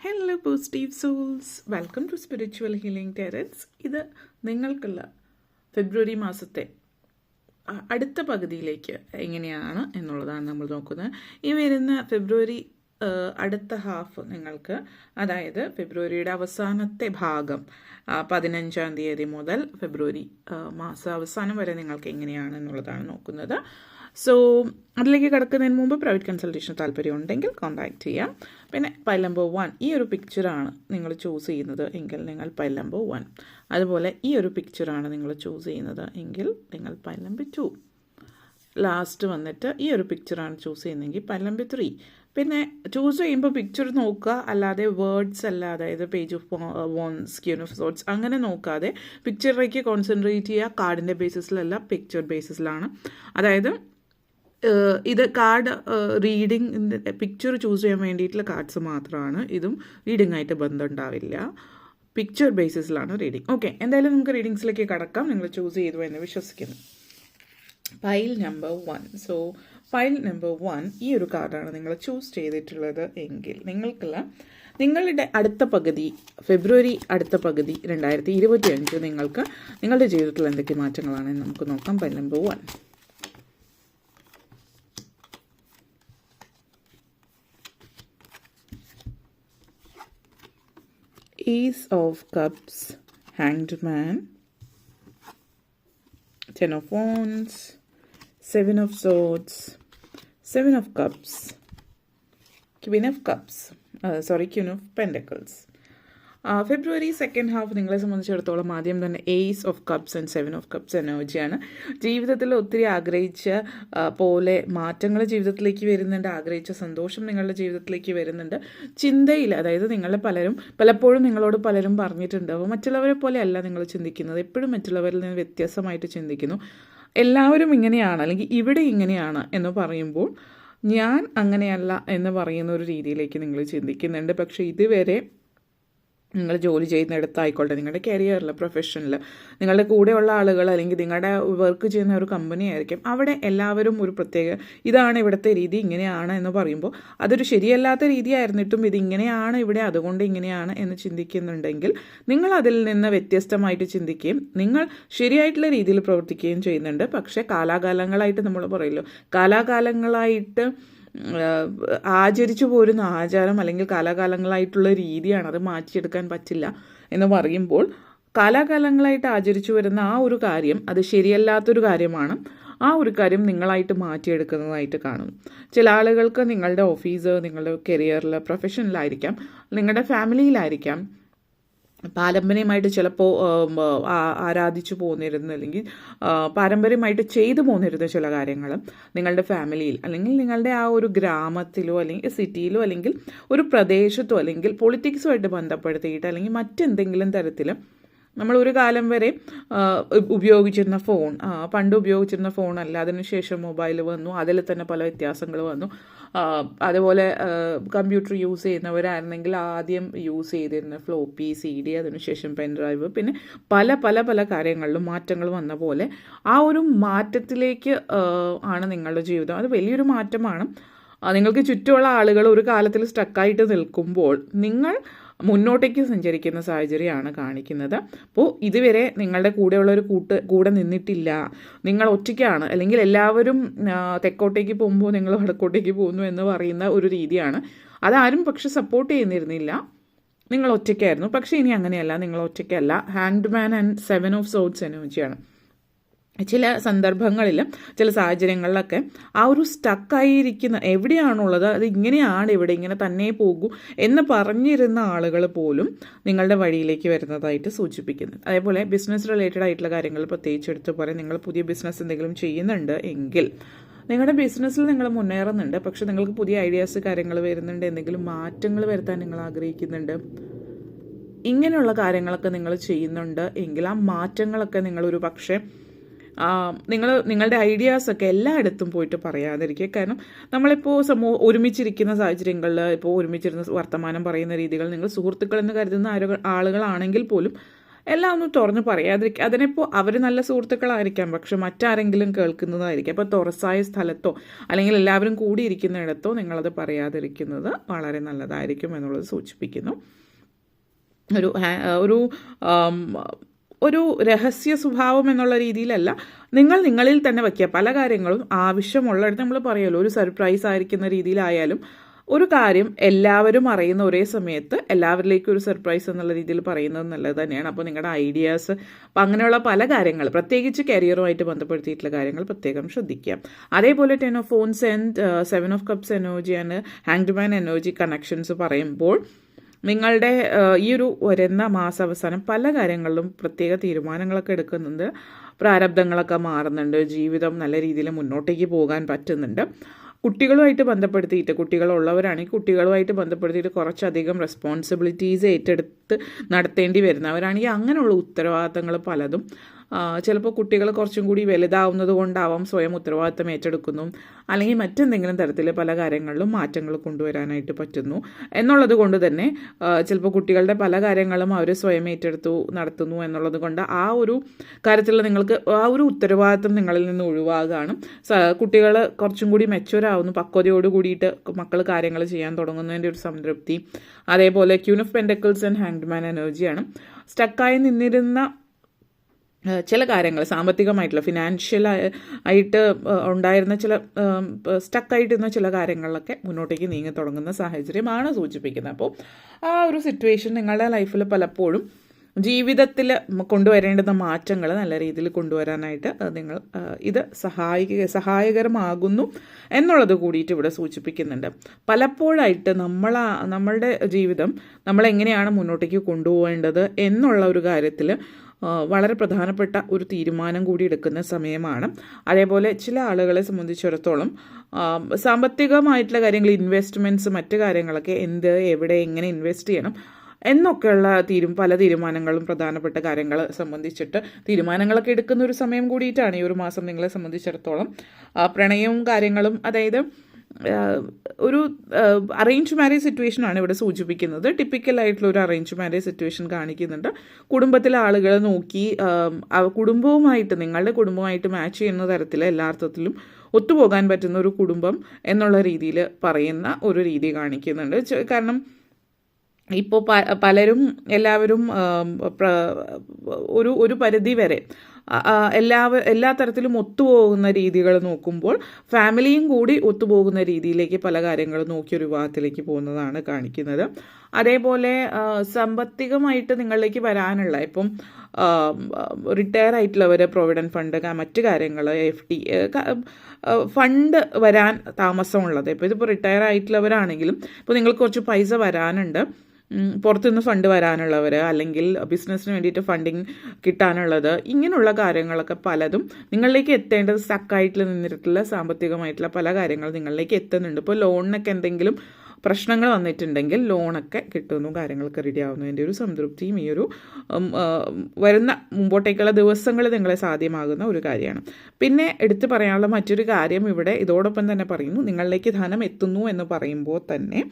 Hello positive souls welcome to spiritual healing Terence ഇത് നിങ്ങൾക്കുള്ള ഫെബ്രുവരി മാസത്തെ അടുത്ത പകുതിയിലേക്ക് എങ്ങനെയാണ് എന്നുള്ളതാണ് നമ്മൾ നോക്കുന്നത്. ഈ വരുന്ന ഫെബ്രുവരി അടുത്ത ഹാഫ് നിങ്ങൾക്ക് അതായത് ഫെബ്രുവരിയുടെ അവസാനത്തെ ഭാഗം പതിനഞ്ചാം തീയതി മുതൽ ഫെബ്രുവരി മാസം അവസാനം വരെ നിങ്ങൾക്ക് എങ്ങനെയാണ് എന്നുള്ളതാണ് നോക്കുന്നത്. സോ അതിലേക്ക് കിടക്കുന്നതിന് മുമ്പ് പ്രൈവറ്റ് കൺസൾട്ടേഷൻ താല്പര്യം ഉണ്ടെങ്കിൽ കോൺടാക്ട് ചെയ്യാം. പിന്നെ പൈൽ നമ്പർ വൺ ഈ ഒരു പിക്ചറാണ് നിങ്ങൾ ചൂസ് ചെയ്യുന്നത് എങ്കിൽ നിങ്ങൾ പൈൽ നമ്പർ വൺ അതുപോലെ ഈ ഒരു പിക്ചറാണ് നിങ്ങൾ ചൂസ് ചെയ്യുന്നത് എങ്കിൽ നിങ്ങൾ പൈൽ നമ്പർ ടു ലാസ്റ്റ് വന്നിട്ട് ഈ ഒരു പിക്ചറാണ് ചൂസ് ചെയ്യുന്നതെങ്കിൽ പൈൽ നമ്പർ ത്രീ പിന്നെ ചൂസ് ചെയ്യുമ്പോൾ പിക്ചർ നോക്കുക അല്ലാതെ വേർഡ്സ് അല്ല അതായത് page of wands queen of thoughts അങ്ങനെ നോക്കാതെ പിക്ചറിലേക്ക് കോൺസെൻട്രേറ്റ് ചെയ്യുക. കാർഡിന്റെ ബേസിസിലല്ല പിക്ചർ ബേസിസിലാണ് അതായത് ഇത് കാർഡ് റീഡിങ് പിക്ചർ ചൂസ് ചെയ്യാൻ വേണ്ടിയിട്ടുള്ള കാർഡ്സ് മാത്രമാണ് ഇതും റീഡിങ്ങായിട്ട് ആയിട്ട് ബന്ധം ഉണ്ടാവില്ല പിക്ചർ ബേസിസിലാണ് റീഡിങ് ഓക്കെ എന്തായാലും നമുക്ക് റീഡിങ്സിലേക്ക് കടക്കാം. നിങ്ങൾ ചൂസ് ചെയ്തു എന്ന് വിശ്വസിക്കുന്നു. Pile number one so file number one ഈ ഒരു കാർഡാണ് നിങ്ങൾ ചൂസ് ചെയ്തിട്ടുള്ളത് എങ്കിൽ നിങ്ങൾക്കുള്ള നിങ്ങളുടെ അടുത്ത പകുതി ഫെബ്രുവരി അടുത്ത പകുതി രണ്ടായിരത്തി ഇരുപത്തി അഞ്ച് നിങ്ങൾക്ക് നിങ്ങളുടെ ജീവിതത്തിൽ എന്തൊക്കെ മാറ്റങ്ങളാണെന്ന് നമുക്ക് നോക്കാം. Pile number one Ace of Cups, Hanged Man, Ten of Wands, Seven of Swords, Seven of Cups, Queen of Cups, uh, sorry, Queen of Pentacles. February second half നിങ്ങളെ സംബന്ധിച്ചിടത്തോളം ആദ്യം തന്നെ ace of cups and seven of cups എനർജിയാണ്. ജീവിതത്തിൽ ഒത്തിരി ആഗ്രഹിച്ച പോലെ മാറ്റങ്ങൾ ജീവിതത്തിലേക്ക് വരുന്നുണ്ട് ആഗ്രഹിച്ച സന്തോഷം നിങ്ങളുടെ ജീവിതത്തിലേക്ക് വരുന്നുണ്ട്. ചിന്തയിൽ അതായത് നിങ്ങളെ പലരും പലപ്പോഴും നിങ്ങളോട് പലരും പറഞ്ഞിട്ടുണ്ടാവും. മറ്റുള്ളവരെ പോലെ അല്ല നിങ്ങൾ ചിന്തിക്കുന്നത്. എപ്പോഴും മറ്റുള്ളവരിൽ നിന്ന് വ്യത്യാസമായിട്ട് ചിന്തിക്കുന്നു. എല്ലാവരും ഇങ്ങനെയാണ് അല്ലെങ്കിൽ ഇവിടെ ഇങ്ങനെയാണ് എന്ന് പറയുമ്പോൾ ഞാൻ അങ്ങനെയല്ല എന്ന് പറയുന്ന ഒരു രീതിയിലേക്ക് നിങ്ങൾ ചിന്തിക്കുന്നുണ്ട്. പക്ഷേ ഇതുവരെ നിങ്ങൾ ജോലി ചെയ്യുന്നിടത്തായിക്കോട്ടെ നിങ്ങളുടെ കരിയറിൽ പ്രൊഫഷനിൽ നിങ്ങളുടെ കൂടെയുള്ള ആളുകൾ അല്ലെങ്കിൽ നിങ്ങളുടെ വർക്ക് ചെയ്യുന്ന ഒരു കമ്പനി ആയിരിക്കും. അവിടെ എല്ലാവരും ഒരു പ്രത്യേക ഇതാണ് ഇവിടുത്തെ രീതി ഇങ്ങനെയാണ് എന്ന് പറയുമ്പോൾ അതൊരു ശരിയല്ലാത്ത രീതിയായിരുന്നിട്ടും ഇത് ഇങ്ങനെയാണ് ഇവിടെ അതുകൊണ്ട് ഇങ്ങനെയാണ് എന്ന് ചിന്തിക്കുന്നുണ്ടെങ്കിൽ നിങ്ങൾ അതിൽ നിന്ന് വ്യത്യസ്തമായിട്ട് ചിന്തിക്കുകയും നിങ്ങൾ ശരിയായിട്ടുള്ള രീതിയിൽ പ്രവർത്തിക്കുകയും ചെയ്യുന്നുണ്ട്. പക്ഷേ കാലാകാലങ്ങളായിട്ട് നമ്മൾ പറയല്ലോ കാലാകാലങ്ങളായിട്ട് ആചരിച്ചു പോരുന്ന ആചാരം അല്ലെങ്കിൽ കാലാകാലങ്ങളായിട്ടുള്ള രീതിയാണ് അത് മാറ്റിയെടുക്കാൻ പറ്റില്ല എന്ന് പറയുമ്പോൾ കാലാകാലങ്ങളായിട്ട് ആചരിച്ചു വരുന്ന ആ ഒരു കാര്യം അത് ശരിയല്ലാത്തൊരു കാര്യമാണ്. ആ ഒരു കാര്യം നിങ്ങളായിട്ട് മാറ്റിയെടുക്കുന്നതായിട്ട് കാണും. ചില ആളുകൾക്ക് നിങ്ങളുടെ ഓഫീസ് നിങ്ങളുടെ കരിയറിൽ പ്രൊഫഷനിലായിരിക്കാം നിങ്ങളുടെ ഫാമിലിയിലായിരിക്കാം പാരമ്പര്യമായിട്ട് ചിലപ്പോൾ ആരാധിച്ചു പോന്നിരുന്ന അല്ലെങ്കിൽ പാരമ്പര്യമായിട്ട് ചെയ്തു പോന്നിരുന്ന ചില കാര്യങ്ങൾ നിങ്ങളുടെ ഫാമിലിയിൽ അല്ലെങ്കിൽ നിങ്ങളുടെ ആ ഒരു ഗ്രാമത്തിലോ അല്ലെങ്കിൽ സിറ്റിയിലോ അല്ലെങ്കിൽ ഒരു പ്രദേശത്തോ അല്ലെങ്കിൽ പൊളിറ്റിക്സുമായിട്ട് ബന്ധപ്പെടുത്തിയിട്ട് അല്ലെങ്കിൽ മറ്റെന്തെങ്കിലും തരത്തിൽ നമ്മൾ ഒരു കാലം വരെ ഉപയോഗിച്ചിരുന്ന ഫോൺ പണ്ട് ഉപയോഗിച്ചിരുന്ന ഫോണല്ല അതിനുശേഷം മൊബൈൽ വന്നു. അതിൽ തന്നെ പല വ്യത്യാസങ്ങൾ വന്നു. അതുപോലെ കമ്പ്യൂട്ടർ യൂസ് ചെയ്യുന്നവരായിരുന്നെങ്കിൽ ആദ്യം യൂസ് ചെയ്തിരുന്ന ഫ്ലോപ്പി സി ഡി അതിനുശേഷം പെൻ ഡ്രൈവ് പിന്നെ പല പല പല കാര്യങ്ങളിലും മാറ്റങ്ങൾ വന്ന പോലെ ആ ഒരു മാറ്റത്തിലേക്ക് ആണ് നിങ്ങളുടെ ജീവിതം. അത് വലിയൊരു മാറ്റമാണ്. നിങ്ങൾക്ക് ചുറ്റുമുള്ള ആളുകൾ ഒരു കാലത്തിൽ സ്റ്റക്കായിട്ട് നിൽക്കുമ്പോൾ നിങ്ങൾ മുന്നോട്ടേക്ക് സഞ്ചരിക്കുന്ന സാഹചര്യമാണ് കാണിക്കുന്നത്. അപ്പോൾ ഇതുവരെ നിങ്ങളുടെ കൂടെയുള്ള ഒരു കൂട്ട് കൂടെ നിന്നിട്ടില്ല. നിങ്ങൾ ഒറ്റയ്ക്കാണ്. അല്ലെങ്കിൽ എല്ലാവരും തെക്കോട്ടേക്ക് പോകുമ്പോൾ നിങ്ങൾ വടക്കോട്ടേക്ക് പോകുന്നു എന്ന് പറയുന്ന ഒരു രീതിയാണ്. അതാരും പക്ഷെ സപ്പോർട്ട് ചെയ്യുന്നിരുന്നില്ല. നിങ്ങൾ ഒറ്റയ്ക്കായിരുന്നു. പക്ഷേ ഇനി അങ്ങനെയല്ല. നിങ്ങൾ ഒറ്റയ്ക്കല്ല. Hanged man and seven of swords എനർജിയാണ് ചില സന്ദർഭങ്ങളിലും ചില സാഹചര്യങ്ങളിലൊക്കെ ആ ഒരു സ്റ്റക്കായിരിക്കുന്ന എവിടെയാണുള്ളത് അത് ഇങ്ങനെയാണ് ഇവിടെ ഇങ്ങനെ തന്നെ പോകൂ എന്ന് പറഞ്ഞിരുന്ന ആളുകൾ പോലും നിങ്ങളുടെ വഴിയിലേക്ക് വരുന്നതായിട്ട് സൂചിപ്പിക്കുന്നു. അതേപോലെ ബിസിനസ് റിലേറ്റഡ് ആയിട്ടുള്ള കാര്യങ്ങൾ പ്രത്യേകിച്ച് എടുത്ത് പറയാം നിങ്ങൾ പുതിയ ബിസിനസ് എന്തെങ്കിലും ചെയ്യുന്നുണ്ട് എങ്കിൽ നിങ്ങളുടെ ബിസിനസ്സിൽ നിങ്ങൾ മുന്നേറുന്നുണ്ട് പക്ഷെ നിങ്ങൾക്ക് പുതിയ ഐഡിയാസ് കാര്യങ്ങൾ വരുന്നുണ്ട് എന്തെങ്കിലും മാറ്റങ്ങൾ വരുത്താൻ നിങ്ങൾ ആഗ്രഹിക്കുന്നുണ്ട് ഇങ്ങനെയുള്ള കാര്യങ്ങളൊക്കെ നിങ്ങൾ ചെയ്യുന്നുണ്ട് എങ്കിൽ ആ മാറ്റങ്ങളൊക്കെ നിങ്ങളൊരു പക്ഷേ നിങ്ങൾ നിങ്ങളുടെ ഐഡിയാസൊക്കെ എല്ലായിടത്തും പോയിട്ട് പറയാതിരിക്കുക. കാരണം നമ്മളിപ്പോൾ സമൂഹ ഒരുമിച്ചിരിക്കുന്ന സാഹചര്യങ്ങളിൽ ഇപ്പോൾ ഒരുമിച്ചിരുന്ന വർത്തമാനം പറയുന്ന രീതികൾ നിങ്ങൾ സുഹൃത്തുക്കൾ എന്ന് കരുതുന്ന ആളുകളാണെങ്കിൽ പോലും എല്ലാം ഒന്നും തുറന്ന് പറയാതിരിക്കുക. അതിനിപ്പോൾ അവർ നല്ല സുഹൃത്തുക്കളായിരിക്കാം പക്ഷെ മറ്റാരെങ്കിലും കേൾക്കുന്നതായിരിക്കും. അപ്പോൾ തുറസായ സ്ഥലത്തോ അല്ലെങ്കിൽ എല്ലാവരും കൂടിയിരിക്കുന്നിടത്തോ നിങ്ങളത് പറയാതിരിക്കുന്നത് വളരെ നല്ലതായിരിക്കും എന്നുള്ളത് സൂചിപ്പിക്കുന്നു. ഒരു ഒരു ഒരു രഹസ്യ സ്വഭാവം എന്നുള്ള രീതിയിലല്ല. നിങ്ങൾ നിങ്ങളിൽ തന്നെ വയ്ക്കുക. പല കാര്യങ്ങളും ആവശ്യമുള്ളിടത്ത് നമ്മൾ പറയുമല്ലോ. ഒരു സർപ്രൈസ് ആയിരിക്കുന്ന രീതിയിലായാലും ഒരു കാര്യം എല്ലാവരും അറിയുന്ന ഒരേ സമയത്ത് എല്ലാവരിലേക്കും ഒരു സർപ്രൈസ് എന്നുള്ള രീതിയിൽ പറയുന്നത് നല്ലത് തന്നെയാണ്. അപ്പോൾ നിങ്ങളുടെ ഐഡിയാസ് അപ്പോൾ അങ്ങനെയുള്ള പല കാര്യങ്ങൾ പ്രത്യേകിച്ച് കരിയറുമായിട്ട് ബന്ധപ്പെടുത്തിയിട്ടുള്ള കാര്യങ്ങൾ പ്രത്യേകം ശ്രദ്ധിക്കുക. അതേപോലെ ten of phones and seven of cups energy and hanged man energy connections പറയുമ്പോൾ നിങ്ങളുടെ ഈ ഒരു വരുന്ന മാസാവസാനം പല കാര്യങ്ങളിലും പ്രത്യേക തീരുമാനങ്ങളൊക്കെ എടുക്കുന്നുണ്ട്. പ്രാരബ്ധങ്ങളൊക്കെ മാറുന്നുണ്ട്. ജീവിതം നല്ല രീതിയിൽ മുന്നോട്ടേക്ക് പോകാൻ പറ്റുന്നുണ്ട്. കുട്ടികളുമായിട്ട് ബന്ധപ്പെടുത്തിയിട്ട് കുട്ടികളുള്ളവരാണെങ്കിൽ കുട്ടികളുമായിട്ട് ബന്ധപ്പെടുത്തിയിട്ട് കുറച്ചധികം റെസ്പോൺസിബിലിറ്റീസ് ഏറ്റെടുത്ത് നടത്തേണ്ടി വരുന്നവരാണെങ്കിൽ അങ്ങനെയുള്ള ഉത്തരവാദിത്തങ്ങൾ പലതും ചിലപ്പോൾ കുട്ടികൾ കുറച്ചും കൂടി വലുതാവുന്നത് കൊണ്ടാവാം സ്വയം ഉത്തരവാദിത്തം ഏറ്റെടുക്കുന്നു. അല്ലെങ്കിൽ മറ്റെന്തെങ്കിലും തരത്തിൽ പല കാര്യങ്ങളിലും മാറ്റങ്ങൾ കൊണ്ടുവരാനായിട്ട് പറ്റുന്നു. എന്നുള്ളത് കൊണ്ട് തന്നെ ചിലപ്പോൾ കുട്ടികളുടെ പല കാര്യങ്ങളും അവർ സ്വയം ഏറ്റെടുത്തു നടത്തുന്നു എന്നുള്ളത് കൊണ്ട് ആ ഒരു കാര്യത്തിൽ നിങ്ങൾക്ക് ആ ഒരു ഉത്തരവാദിത്തം നിങ്ങളിൽ നിന്ന് ഒഴിവാകുകയാണ് കുട്ടികൾ കുറച്ചും കൂടി മെച്ചുവർ ആവുന്നു പക്വതയോട് കൂടിയിട്ട് മക്കൾ കാര്യങ്ങൾ ചെയ്യാൻ തുടങ്ങുന്നതിന്റെ ഒരു സംതൃപ്തി. അതേപോലെ queen of pentacles and hanged man എനർജിയാണ്. സ്റ്റക്കായി നിന്നിരുന്ന ചില കാര്യങ്ങൾ സാമ്പത്തികമായിട്ടുള്ള ഫിനാൻഷ്യൽ ആയിട്ട് ഉണ്ടായിരുന്ന ചില സ്റ്റക്കായിട്ടിരുന്ന ചില കാര്യങ്ങളിലൊക്കെ മുന്നോട്ടേക്ക് നീങ്ങി തുടങ്ങുന്ന സാഹചര്യമാണ് സൂചിപ്പിക്കുന്നത്. അപ്പോൾ ആ ഒരു സിറ്റുവേഷൻ നിങ്ങളുടെ ലൈഫിൽ പലപ്പോഴും ജീവിതത്തിൽ കൊണ്ടുവരേണ്ടുന്ന മാറ്റങ്ങൾ നല്ല രീതിയിൽ കൊണ്ടുവരാനായിട്ട് നിങ്ങൾ ഇത് സഹായിക സഹായകരമാകുന്നു എന്നുള്ളത് കൂടിയിട്ട് ഇവിടെ സൂചിപ്പിക്കുന്നുണ്ട്. പലപ്പോഴായിട്ട് നമ്മൾ നമ്മളുടെ ജീവിതം നമ്മളെങ്ങനെയാണ് മുന്നോട്ടേക്ക് കൊണ്ടുപോകേണ്ടത് എന്നുള്ള ഒരു കാര്യത്തിൽ വളരെ പ്രധാനപ്പെട്ട ഒരു തീരുമാനം കൂടി എടുക്കുന്ന സമയമാണ്. അതേപോലെ ചില ആളുകളെ സംബന്ധിച്ചിടത്തോളം സാമ്പത്തികമായിട്ടുള്ള കാര്യങ്ങൾ ഇൻവെസ്റ്റ്മെന്റ്സ് മറ്റ് കാര്യങ്ങളൊക്കെ എന്ത് എവിടെ എങ്ങനെ ഇൻവെസ്റ്റ് ചെയ്യണം എന്നൊക്കെയുള്ള തീരും പല തീരുമാനങ്ങളും പ്രധാനപ്പെട്ട കാര്യങ്ങൾ സംബന്ധിച്ചിട്ട് തീരുമാനങ്ങളൊക്കെ എടുക്കുന്ന ഒരു സമയം കൂടിയിട്ടാണ് ഈ ഒരു മാസം നിങ്ങളെ സംബന്ധിച്ചിടത്തോളം പ്രണയവും കാര്യങ്ങളും അതായത് ഒരു അറേഞ്ച് മാരേജ് സിറ്റുവേഷൻ ആണ് ഇവിടെ സൂചിപ്പിക്കുന്നത്. ടിപ്പിക്കൽ ആയിട്ടുള്ള ഒരു അറേഞ്ച് മാരേജ് സിറ്റുവേഷൻ കാണിക്കുന്നുണ്ട്. കുടുംബത്തിലെ ആളുകളെ നോക്കി കുടുംബവുമായിട്ട് നിങ്ങളുടെ കുടുംബവുമായിട്ട് മാച്ച് ചെയ്യുന്ന തരത്തിൽ എല്ലാ അർത്ഥത്തിലും ഒത്തുപോകാൻ പറ്റുന്ന ഒരു കുടുംബം എന്നുള്ള രീതിയിൽ പറയുന്ന ഒരു രീതി കാണിക്കുന്നുണ്ട്. കാരണം ഇപ്പോൾ പലരും എല്ലാവരും ഒരു ഒരു പരിധി വരെ എല്ലാ എല്ലാ തരത്തിലും ഒത്തുപോകുന്ന രീതികൾ നോക്കുമ്പോൾ ഫാമിലിയും കൂടി ഒത്തുപോകുന്ന രീതിയിലേക്ക് പല കാര്യങ്ങളും നോക്കി ഒരു വിവാഹത്തിലേക്ക് പോകുന്നതാണ് കാണിക്കുന്നത്. അതേപോലെ സാമ്പത്തികമായിട്ട് നിങ്ങളിലേക്ക് വരാനുള്ള ഇപ്പം റിട്ടയർ ആയിട്ടുള്ളവർ പ്രൊവിഡന്റ് ഫണ്ട് മറ്റു കാര്യങ്ങൾ എഫ് ഡി ഫണ്ട് വരാൻ താമസമുള്ളത്. ഇപ്പോൾ ഇതിപ്പോൾ റിട്ടയർ ആയിട്ടുള്ളവരാണെങ്കിലും ഇപ്പോൾ നിങ്ങൾക്ക് കുറച്ച് പൈസ വരാനുണ്ട്. പുറത്തുനിന്ന് ഫണ്ട് വരാനുള്ളവർ അല്ലെങ്കിൽ ബിസിനസ്സിന് വേണ്ടിയിട്ട് ഫണ്ടിങ് കിട്ടാനുള്ളത് ഇങ്ങനെയുള്ള കാര്യങ്ങളൊക്കെ പലതും നിങ്ങളിലേക്ക് എത്തേണ്ടത് സ്റ്റക്കായിട്ട് നിന്നിട്ടുള്ള സാമ്പത്തികമായിട്ടുള്ള പല കാര്യങ്ങളും നിങ്ങളിലേക്ക് എത്തുന്നുണ്ട്. ഇപ്പോൾ ലോണിനൊക്കെ എന്തെങ്കിലും പ്രശ്നങ്ങൾ വന്നിട്ടുണ്ടെങ്കിൽ ലോണൊക്കെ കിട്ടുന്നു കാര്യങ്ങളൊക്കെ റെഡി ആവുന്നതിന്റെ ഒരു സംതൃപ്തിയും ഈ ഒരു വരുന്ന മുമ്പോട്ടേക്കുള്ള ദിവസങ്ങൾ നിങ്ങളെ സാധ്യമാകുന്ന ഒരു കാര്യമാണ്. പിന്നെ എടുത്തു പറയാനുള്ള മറ്റൊരു കാര്യം ഇവിടെ ഇതോടൊപ്പം തന്നെ പറയുന്നു നിങ്ങളിലേക്ക് ധനം എത്തുന്നു എന്ന് പറയുമ്പോൾ തന്നെ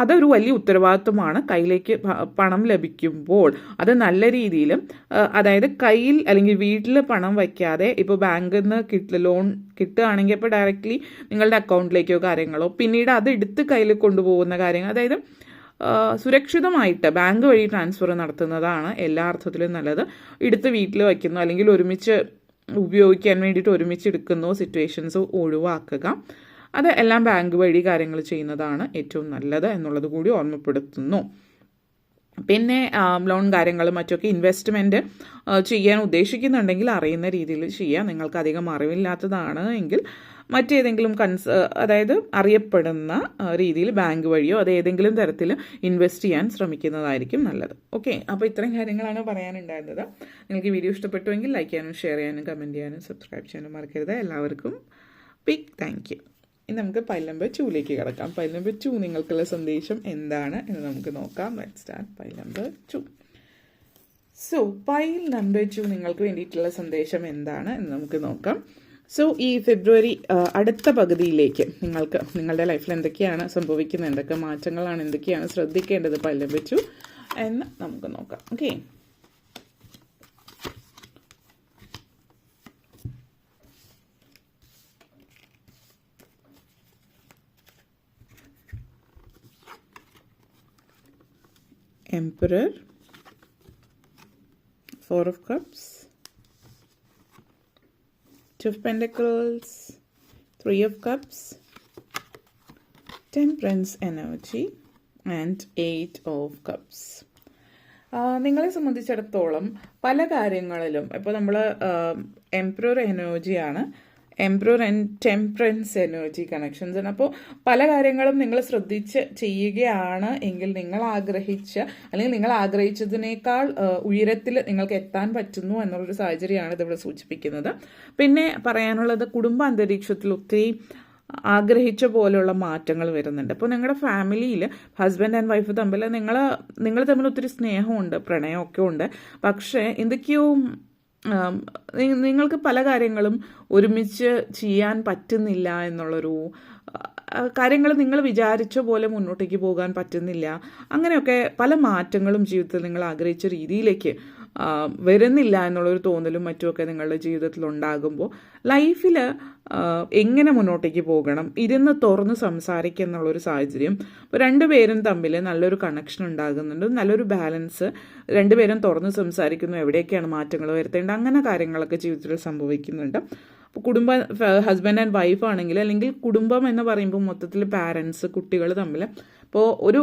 അതൊരു വലിയ ഉത്തരവാദിത്വമാണ്. കയ്യിലേക്ക് പണം ലഭിക്കുമ്പോൾ അത് നല്ല രീതിയിൽ അതായത് കയ്യിൽ അല്ലെങ്കിൽ വീട്ടിൽ പണം വയ്ക്കാതെ ഇപ്പോൾ ബാങ്കിൽ നിന്ന് കിട്ടില്ല ലോൺ കിട്ടുകയാണെങ്കിൽ ഇപ്പോൾ ഡയറക്റ്റ്ലി നിങ്ങളുടെ അക്കൗണ്ടിലേക്കോ കാര്യങ്ങളോ പിന്നീട് അത് എടുത്ത് കയ്യിൽ കൊണ്ടുപോകുന്ന കാര്യങ്ങൾ അതായത് സുരക്ഷിതമായിട്ട് ബാങ്ക് വഴി ട്രാൻസ്ഫർ നടത്തുന്നതാണ് എല്ലാ അർത്ഥത്തിലും നല്ലത്. എടുത്ത് വീട്ടിൽ വയ്ക്കുന്നു അല്ലെങ്കിൽ ഒരുമിച്ച് ഉപയോഗിക്കാൻ വേണ്ടിയിട്ട് ഒരുമിച്ച് എടുക്കുന്നോ സിറ്റുവേഷൻസ് ഒഴിവാക്കുക. അത് എല്ലാം ബാങ്ക് വഴി കാര്യങ്ങൾ ചെയ്യുന്നതാണ് ഏറ്റവും നല്ലത് എന്നുള്ളത് കൂടി ഓർമ്മപ്പെടുത്തുന്നു. പിന്നെ ലോൺ കാര്യങ്ങളും മറ്റൊക്കെ ഇൻവെസ്റ്റ്മെന്റ് ചെയ്യാൻ ഉദ്ദേശിക്കുന്നുണ്ടെങ്കിൽ അറിയുന്ന രീതിയിൽ ചെയ്യാം. നിങ്ങൾക്ക് അധികം അറിവില്ലാത്തതാണ് എങ്കിൽ മറ്റേതെങ്കിലും കൺസ് അതായത് അറിയപ്പെടുന്ന രീതിയിൽ ബാങ്ക് വഴിയോ അത് ഏതെങ്കിലും തരത്തിൽ ഇൻവെസ്റ്റ് ചെയ്യാൻ ശ്രമിക്കുന്നതായിരിക്കും നല്ലത്. ഓക്കെ അപ്പോൾ ഇത്രയും കാര്യങ്ങളാണ് പറയാനുണ്ടായിരുന്നത്. നിങ്ങൾക്ക് വീഡിയോ ഇഷ്ടപ്പെട്ടുവെങ്കിൽ ലൈക്ക് ചെയ്യാനും ഷെയർ ചെയ്യാനും കമന്റ് ചെയ്യാനും സബ്സ്ക്രൈബ് ചെയ്യാനും മറക്കരുത്. എല്ലാവർക്കും ബിഗ് താങ്ക് ഇനി നമുക്ക് പൈൽ നമ്പർ ടൂലേക്ക് കിടക്കാം. പൈൽ നമ്പർ ടു നിങ്ങൾക്കുള്ള സന്ദേശം എന്താണ് എന്ന് നമുക്ക് നോക്കാം. Let start pile number two so pile number two നിങ്ങൾക്ക് വേണ്ടിയിട്ടുള്ള സന്ദേശം എന്താണ് എന്ന് നമുക്ക് നോക്കാം. സോ ഈ ഫെബ്രുവരി അടുത്ത പകുതിയിലേക്ക് നിങ്ങൾക്ക് നിങ്ങളുടെ ലൈഫിൽ എന്തൊക്കെയാണ് സംഭവിക്കുന്നത്? എന്തൊക്കെ മാറ്റങ്ങളാണ്? എന്തൊക്കെയാണ് ശ്രദ്ധിക്കേണ്ടത്? പൈൽ നമ്പർ ടു എന്ന് നമുക്ക് നോക്കാം. Okay emperor four of cups two of pentacles three of cups temperance energy and eight of cups നിങ്ങളെ സംബന്ധിച്ചിടത്തോളം പല കാര്യങ്ങളിലും ഇപ്പോൾ നമ്മൾ എംപ്രോർ എനർജിയാണ് emperor and temperance energy connections ആണ്. അപ്പോൾ പല കാര്യങ്ങളും നിങ്ങൾ ശ്രദ്ധിച്ച് ചെയ്യുകയാണ് എങ്കിൽ നിങ്ങൾ ആഗ്രഹിച്ച അല്ലെങ്കിൽ നിങ്ങൾ ആഗ്രഹിച്ചതിനേക്കാൾ ഉയരത്തിൽ നിങ്ങൾക്ക് എത്താൻ പറ്റുന്നു എന്നുള്ളൊരു സാഹചര്യമാണ് ഇതിവിടെ സൂചിപ്പിക്കുന്നത്. പിന്നെ പറയാനുള്ളത് കുടുംബ അന്തരീക്ഷത്തിൽ ഒത്തിരി ആഗ്രഹിച്ച പോലെയുള്ള മാറ്റങ്ങൾ വരുന്നുണ്ട്. അപ്പോൾ നിങ്ങളുടെ ഫാമിലിയിൽ ഹസ്ബൻഡ് ആൻഡ് വൈഫ് തമ്മിൽ നിങ്ങൾ നിങ്ങൾ തമ്മിൽ ഒത്തിരി സ്നേഹമുണ്ട് പ്രണയമൊക്കെ ഉണ്ട്. പക്ഷേ എന്തൊക്കെയോ നിങ്ങൾക്ക് പല കാര്യങ്ങളും ഒരുമിച്ച് ചെയ്യാൻ പറ്റുന്നില്ല എന്നുള്ളൊരു കാര്യങ്ങൾ നിങ്ങൾ വിചാരിച്ച പോലെ മുന്നോട്ടേക്ക് പോകാൻ പറ്റുന്നില്ല. അങ്ങനെയൊക്കെ പല മാറ്റങ്ങളും ജീവിതത്തിൽ നിങ്ങൾ ആഗ്രഹിച്ച രീതിയിലേക്ക് വരുന്നില്ല എന്നുള്ളൊരു തോന്നലും മറ്റുമൊക്കെ നിങ്ങളുടെ ജീവിതത്തിൽ ഉണ്ടാകുമ്പോൾ ലൈഫിൽ എങ്ങനെ മുന്നോട്ടേക്ക് പോകണം ഇരുന്ന് തുറന്ന് സംസാരിക്കുക എന്നുള്ളൊരു സാഹചര്യം. രണ്ടുപേരും തമ്മിൽ നല്ലൊരു കണക്ഷൻ ഉണ്ടാകുന്നുണ്ട്. നല്ലൊരു ബാലൻസ് രണ്ടുപേരും തുറന്ന് സംസാരിക്കുന്നു. എവിടെയൊക്കെയാണ് മാറ്റങ്ങൾ വരുത്തേണ്ടത്? അങ്ങനെ കാര്യങ്ങളൊക്കെ ജീവിതത്തിൽ സംഭവിക്കുന്നുണ്ട്. അപ്പോൾ കുടുംബ ഹസ്ബൻഡ് ആൻഡ് വൈഫ് ആണെങ്കിൽ അല്ലെങ്കിൽ കുടുംബം എന്ന് പറയുമ്പോൾ മൊത്തത്തിൽ പാരൻസ് കുട്ടികൾ തമ്മിൽ. ഇപ്പോൾ ഒരു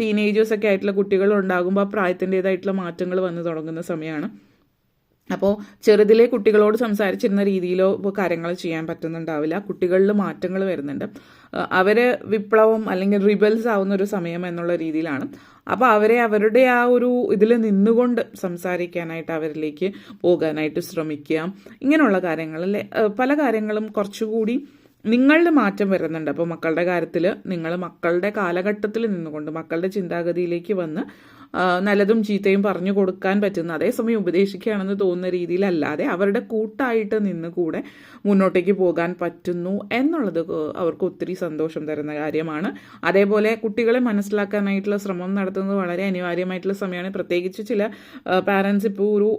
ടീനേജേഴ്സ് ഒക്കെ ആയിട്ടുള്ള കുട്ടികൾ ഉണ്ടാകുമ്പോൾ ആ പ്രായത്തിന്റെതായിട്ടുള്ള മാറ്റങ്ങൾ വന്ന് തുടങ്ങുന്ന സമയമാണ് അപ്പോൾ ചെറുതിലെ കുട്ടികളോട് സംസാരിച്ചിരുന്ന രീതിയിലോ ഇപ്പോൾ കാര്യങ്ങൾ ചെയ്യാൻ പറ്റുന്നുണ്ടാവില്ല. കുട്ടികളിൽ മാറ്റങ്ങൾ വരുന്നുണ്ട്. അവർ വിപ്ലവം അല്ലെങ്കിൽ റിബൽസ് ആവുന്ന ഒരു സമയം എന്നുള്ള രീതിയിലാണ്. അപ്പോൾ അവരെ അവരുടെ ആ ഒരു ഇതിൽ നിന്നുകൊണ്ട് സംസാരിക്കാനായിട്ട് അവരിലേക്ക് പോകാനായിട്ട് ശ്രമിക്കുക. ഇങ്ങനെയുള്ള കാര്യങ്ങളിൽ പല കാര്യങ്ങളും കുറച്ചുകൂടി നിങ്ങളുടെ മാറ്റം വരുന്നുണ്ട്. അപ്പോൾ മക്കളുടെ കാര്യത്തിൽ നിങ്ങൾ മക്കളുടെ കാലഘട്ടത്തിൽ നിന്നുകൊണ്ട് മക്കളുടെ ചിന്താഗതിയിലേക്ക് വന്ന് നല്ലതും ചീത്തയും പറഞ്ഞു കൊടുക്കാൻ പറ്റുന്ന അതേസമയം ഉപദേശിക്കുകയാണെന്ന് തോന്നുന്ന രീതിയിലല്ലാതെ അവരുടെ കൂട്ടായിട്ട് നിന്ന് കൂടെ മുന്നോട്ടേക്ക് പോകാൻ പറ്റുന്നു എന്നുള്ളത് അവർക്ക് ഒത്തിരി സന്തോഷം തരുന്ന കാര്യമാണ്. അതേപോലെ കുട്ടികളെ മനസ്സിലാക്കാനായിട്ടുള്ള ശ്രമം നടത്തുന്നത് വളരെ അനിവാര്യമായിട്ടുള്ള സമയമാണ്. പ്രത്യേകിച്ച് ചില പാരൻസ് ഇപ്പോൾ ഒരു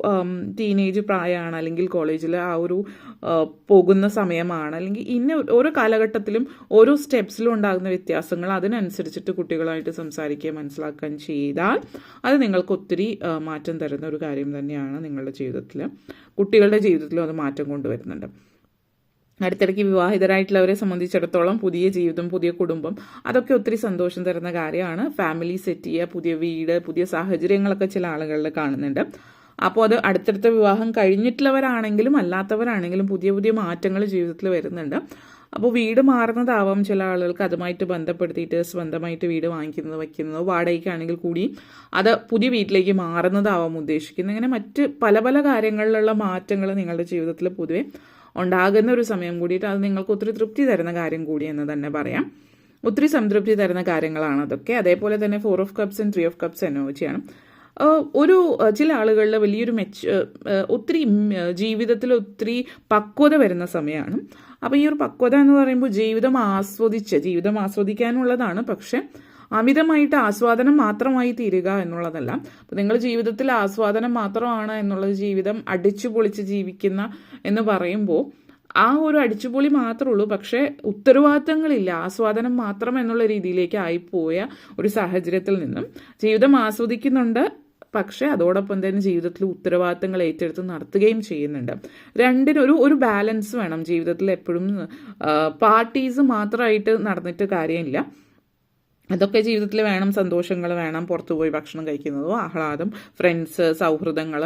ടീനേജ് പ്രായമാണ് അല്ലെങ്കിൽ കോളേജിൽ ആ ഒരു പോകുന്ന സമയമാണ്. അല്ലെങ്കിൽ ഇന്ന ഓരോ കാലഘട്ടത്തിലും ഓരോ സ്റ്റെപ്സിലും ഉണ്ടാകുന്ന വ്യത്യാസങ്ങൾ അതിനനുസരിച്ചിട്ട് കുട്ടികളായിട്ട് സംസാരിക്കുകയും മനസ്സിലാക്കുകയും ചെയ്താൽ അത് നിങ്ങൾക്ക് ഒത്തിരി മാറ്റം തരുന്ന ഒരു കാര്യം തന്നെയാണ് നിങ്ങളുടെ ജീവിതത്തിൽ കുട്ടികളുടെ ജീവിതത്തിലും അത് മാറ്റം കൊണ്ടുവരുന്നുണ്ട്. അടുത്തിടയ്ക്ക് വിവാഹിതരായിട്ടുള്ളവരെ സംബന്ധിച്ചിടത്തോളം പുതിയ ജീവിതം പുതിയ കുടുംബം അതൊക്കെ ഒത്തിരി സന്തോഷം തരുന്ന കാര്യമാണ്. ഫാമിലി സെറ്റ് ചെയ്യുക പുതിയ വീട് പുതിയ സാഹചര്യങ്ങളൊക്കെ ചില ആളുകളിൽ കാണുന്നുണ്ട്. അപ്പോൾ അത് അടുത്തടുത്ത വിവാഹം കഴിഞ്ഞിട്ടുള്ളവരാണെങ്കിലും അല്ലാത്തവരാണെങ്കിലും പുതിയ പുതിയ മാറ്റങ്ങൾ ജീവിതത്തിൽ വരുന്നുണ്ട്. അപ്പോൾ വീട് മാറുന്നതാവാം ചില ആളുകൾക്ക് അതുമായിട്ട് ബന്ധപ്പെടുത്തിയിട്ട് സ്വന്തമായിട്ട് വീട് വാങ്ങിക്കുന്നത് വയ്ക്കുന്നതോ വാടകയ്ക്കാണെങ്കിൽ കൂടി അത് പുതിയ വീട്ടിലേക്ക് മാറുന്നതാവാം ഉദ്ദേശിക്കുന്നത്. അങ്ങനെ മറ്റ് പല പല കാര്യങ്ങളിലുള്ള മാറ്റങ്ങൾ നിങ്ങളുടെ ജീവിതത്തിൽ പൊതുവെ ഉണ്ടാകുന്ന ഒരു സമയം കൂടിയിട്ട് അത് നിങ്ങൾക്ക് ഒത്തിരി തൃപ്തി തരുന്ന കാര്യം കൂടി എന്ന് തന്നെ പറയാം. ഒത്തിരി സംതൃപ്തി തരുന്ന കാര്യങ്ങളാണ് അതൊക്കെ. അതേപോലെ തന്നെ four of cups and three of cups എനർജിയാണ് ഒരു ചില ആളുകളിൽ വലിയൊരു മെച്ച് ഒത്തിരി ജീവിതത്തിൽ ഒത്തിരി പക്വത വരുന്ന സമയമാണ്. അപ്പോൾ ഈ ഒരു പക്വത എന്ന് പറയുമ്പോൾ ജീവിതം ആസ്വദിച്ച് ജീവിതം ആസ്വദിക്കാനുള്ളതാണ്. പക്ഷെ അമിതമായിട്ട് ആസ്വാദനം മാത്രമായി തീരുക എന്നുള്ളതല്ല. അപ്പോൾ നിങ്ങൾ ജീവിതത്തിൽ ആസ്വാദനം മാത്രമാണ് എന്നുള്ളത് ജീവിതം അടിച്ചു പൊളിച്ച് ജീവിക്കുന്ന എന്ന് പറയുമ്പോൾ ആ ഒരു അടിച്ചുപൊളി മാത്രമേ ഉള്ളൂ. പക്ഷേ ഉത്തരവാദിത്തങ്ങളില്ല. ആസ്വാദനം മാത്രം എന്നുള്ള രീതിയിലേക്ക് ആയിപ്പോയ ഒരു സാഹചര്യത്തിൽ നിന്നും ജീവിതം ആസ്വദിക്കുന്നുണ്ട്. പക്ഷേ അതോടൊപ്പം തന്നെ ജീവിതത്തിൽ ഉത്തരവാദിത്തങ്ങൾ ഏറ്റെടുത്ത് നടത്തുകയും ചെയ്യുന്നുണ്ട്. രണ്ടിനൊരു ഒരു ബാലൻസ് വേണം. ജീവിതത്തിൽ എപ്പോഴും പാർട്ടീസ് മാത്രമായിട്ട് നടന്നിട്ട് കാര്യമില്ല. അതൊക്കെ ജീവിതത്തിൽ വേണം. സന്തോഷങ്ങൾ വേണം. പുറത്തു പോയി ഭക്ഷണം കഴിക്കുന്നതോ ആഹ്ലാദം ഫ്രണ്ട്സ് സൗഹൃദങ്ങൾ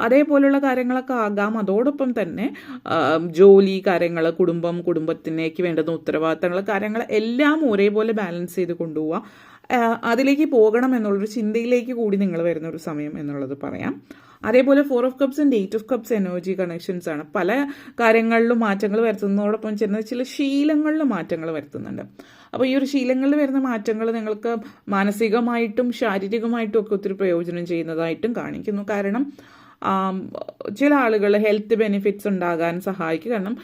അതേപോലെയുള്ള കാര്യങ്ങളൊക്കെ ആകാം. അതോടൊപ്പം തന്നെ ജോലി കാര്യങ്ങൾ കുടുംബം കുടുംബത്തിനേക്ക് വേണ്ടുന്ന ഉത്തരവാദിത്തങ്ങൾ കാര്യങ്ങൾ എല്ലാം ഒരേപോലെ ബാലൻസ് ചെയ്ത് കൊണ്ടുപോവുക അതിലേക്ക് പോകണം എന്നുള്ളൊരു ചിന്തയിലേക്ക് കൂടി നിങ്ങൾ വരുന്ന ഒരു സമയം എന്നുള്ളത് പറയാം. അതേപോലെ four of cups and eight of cups energy connections ആണ്. പല കാര്യങ്ങളിലും മാറ്റങ്ങൾ വരുത്തുന്നതോടൊപ്പം ചേർന്ന് ചില ശീലങ്ങളിലും മാറ്റങ്ങൾ വരുത്തുന്നുണ്ട്. അപ്പോൾ ഈ ഒരു ശീലങ്ങളിൽ വരുന്ന മാറ്റങ്ങൾ നിങ്ങൾക്ക് മാനസികമായിട്ടും ശാരീരികമായിട്ടും ഒക്കെ ഒത്തിരി പ്രയോജനം ചെയ്യുന്നതായിട്ടും കാണിക്കുന്നു. കാരണം ചില ആളുകൾ ഹെൽത്ത് ബെനിഫിറ്റ്സ് ഉണ്ടാകാൻ സഹായിക്കും. കാരണം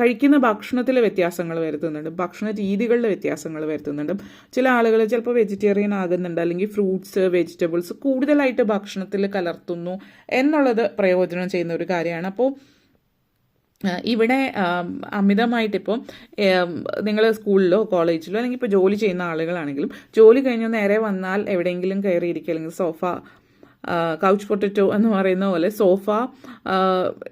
കഴിക്കുന്ന ഭക്ഷണത്തിലെ വ്യത്യാസങ്ങൾ വരുത്തുന്നുണ്ട്. ഭക്ഷണ രീതികളിലെ വ്യത്യാസങ്ങൾ വരുത്തുന്നുണ്ട്. ചില ആളുകൾ ചിലപ്പോൾ വെജിറ്റേറിയൻ ആകുന്നുണ്ട്. അല്ലെങ്കിൽ ഫ്രൂട്ട്സ് വെജിറ്റബിൾസ് കൂടുതലായിട്ട് ഭക്ഷണത്തിൽ കലർത്തുന്നു എന്നുള്ളത് പ്രയോജനം ചെയ്യുന്ന ഒരു കാര്യമാണ്. അപ്പോൾ ഇവിടെ അമിതമായിട്ട് നിങ്ങൾ സ്കൂളിലോ കോളേജിലോ അല്ലെങ്കിൽ ഇപ്പോൾ ജോലി ചെയ്യുന്ന ആളുകളാണെങ്കിലും ജോലി കഴിഞ്ഞ് നേരെ വന്നാൽ എവിടെയെങ്കിലും കയറിയിരിക്കുക അല്ലെങ്കിൽ സോഫ കൗച്ച് പൊട്ടറ്റോ എന്ന് പറയുന്ന പോലെ സോഫ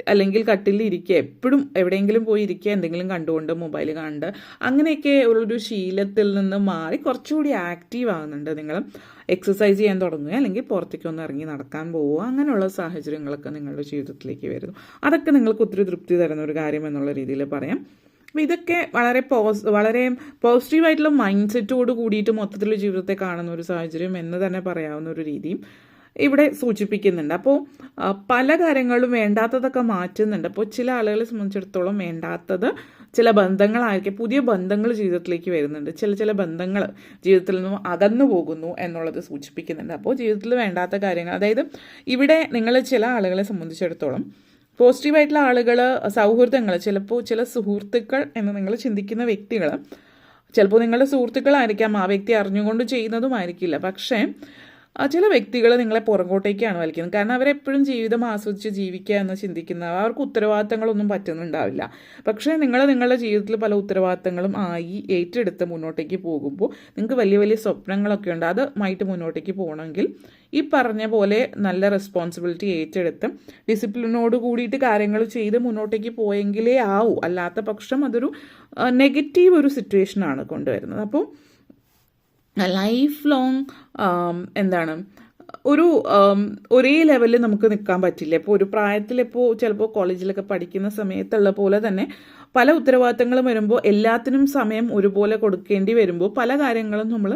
അല്ലെങ്കിൽ കട്ടിലിൽ ഇരിക്കുക. എപ്പോഴും എവിടെയെങ്കിലും പോയി ഇരിക്കുക. എന്തെങ്കിലും കണ്ടുകൊണ്ട് മൊബൈൽ കണ്ട് അങ്ങനെയൊക്കെ ഒരു ശീലത്തിൽ നിന്ന് മാറി കുറച്ചുകൂടി ആക്റ്റീവ് ആകുന്നുണ്ട് നിങ്ങൾ. എക്സസൈസ് ചെയ്യാൻ തുടങ്ങുക അല്ലെങ്കിൽ പുറത്തേക്കൊന്ന് ഇറങ്ങി നടക്കാൻ പോവുക. അങ്ങനെയുള്ള സാഹചര്യങ്ങളൊക്കെ നിങ്ങളുടെ ജീവിതത്തിലേക്ക് വരുന്നു. അതൊക്കെ നിങ്ങൾക്ക് ഒത്തിരി തൃപ്തി തരുന്ന ഒരു കാര്യം എന്നുള്ള രീതിയിൽ പറയാം. അപ്പം ഇതൊക്കെ വളരെ പോസ് വളരെ പോസിറ്റീവായിട്ടുള്ള മൈൻഡ് സെറ്റോട് കൂടിയിട്ട് മൊത്തത്തിലുള്ള ജീവിതത്തെ കാണുന്ന ഒരു സാഹചര്യം എന്ന് തന്നെ പറയാവുന്ന ഒരു രീതിയും ഇവിടെ സൂചിപ്പിക്കുന്നുണ്ട്. അപ്പോൾ പല കാര്യങ്ങളും വേണ്ടാത്തതൊക്കെ മാറ്റുന്നുണ്ട്. അപ്പോൾ ചില ആളുകളെ സംബന്ധിച്ചിടത്തോളം വേണ്ടാത്തത് ചില ബന്ധങ്ങളായിരിക്കും. പുതിയ ബന്ധങ്ങൾ ജീവിതത്തിലേക്ക് വരുന്നുണ്ട്. ചില ചില ബന്ധങ്ങൾ ജീവിതത്തിൽ നിന്നും അകന്നു പോകുന്നു എന്നുള്ളത് സൂചിപ്പിക്കുന്നുണ്ട്. അപ്പോൾ ജീവിതത്തിൽ വേണ്ടാത്ത കാര്യങ്ങൾ അതായത് ഇവിടെ നിങ്ങൾ ചില ആളുകളെ സംബന്ധിച്ചിടത്തോളം പോസിറ്റീവായിട്ടുള്ള ആളുകൾ സൗഹൃദങ്ങൾ ചിലപ്പോൾ ചില സുഹൃത്തുക്കൾ എന്ന് നിങ്ങൾ ചിന്തിക്കുന്ന വ്യക്തികൾ ചിലപ്പോൾ നിങ്ങളുടെ സുഹൃത്തുക്കളായിരിക്കാം ആ വ്യക്തി അറിഞ്ഞുകൊണ്ട് ചെയ്യുന്നതുമായിരിക്കില്ല. പക്ഷേ ചില വ്യക്തികൾ നിങ്ങളെ പുറകോട്ടേക്കാണ് വലിക്കുന്നത്. കാരണം അവരെപ്പോഴും ജീവിതം ആസ്വദിച്ച് ജീവിക്കുക എന്ന് ചിന്തിക്കുന്ന അവർക്ക് ഉത്തരവാദിത്തങ്ങളൊന്നും പറ്റുന്നുണ്ടാവില്ല. പക്ഷേ നിങ്ങൾ നിങ്ങളുടെ ജീവിതത്തിൽ പല ഉത്തരവാദിത്തങ്ങളും ആയി ഏറ്റെടുത്ത് മുന്നോട്ടേക്ക് പോകുമ്പോൾ നിങ്ങൾക്ക് വലിയ വലിയ സ്വപ്നങ്ങളൊക്കെ ഉണ്ട്. അതുമായിട്ട് മുന്നോട്ടേക്ക് പോകണമെങ്കിൽ ഈ പറഞ്ഞ പോലെ നല്ല റെസ്പോൺസിബിലിറ്റി ഏറ്റെടുത്ത് ഡിസിപ്ലിനോട് കൂടിയിട്ട് കാര്യങ്ങൾ ചെയ്ത് മുന്നോട്ടേക്ക് പോയെങ്കിലേ ആവൂ. അല്ലാത്ത പക്ഷം അതൊരു നെഗറ്റീവ് ഒരു സിറ്റുവേഷനാണ് കൊണ്ടുവരുന്നത്. അപ്പോൾ ലൈഫ് ലോങ് എന്താണ്? ഒരു ഒരേ ലെവലിൽ നമുക്ക് നിൽക്കാൻ പറ്റില്ല. ഇപ്പോൾ ഒരു പ്രായത്തിലിപ്പോൾ ചിലപ്പോൾ കോളേജിലൊക്കെ പഠിക്കുന്ന സമയത്തുള്ള പോലെ തന്നെ പല ഉത്തരവാദിത്തങ്ങളും വരുമ്പോൾ എല്ലാത്തിനും സമയം ഒരുപോലെ കൊടുക്കേണ്ടി വരുമ്പോൾ പല കാര്യങ്ങളും നമ്മൾ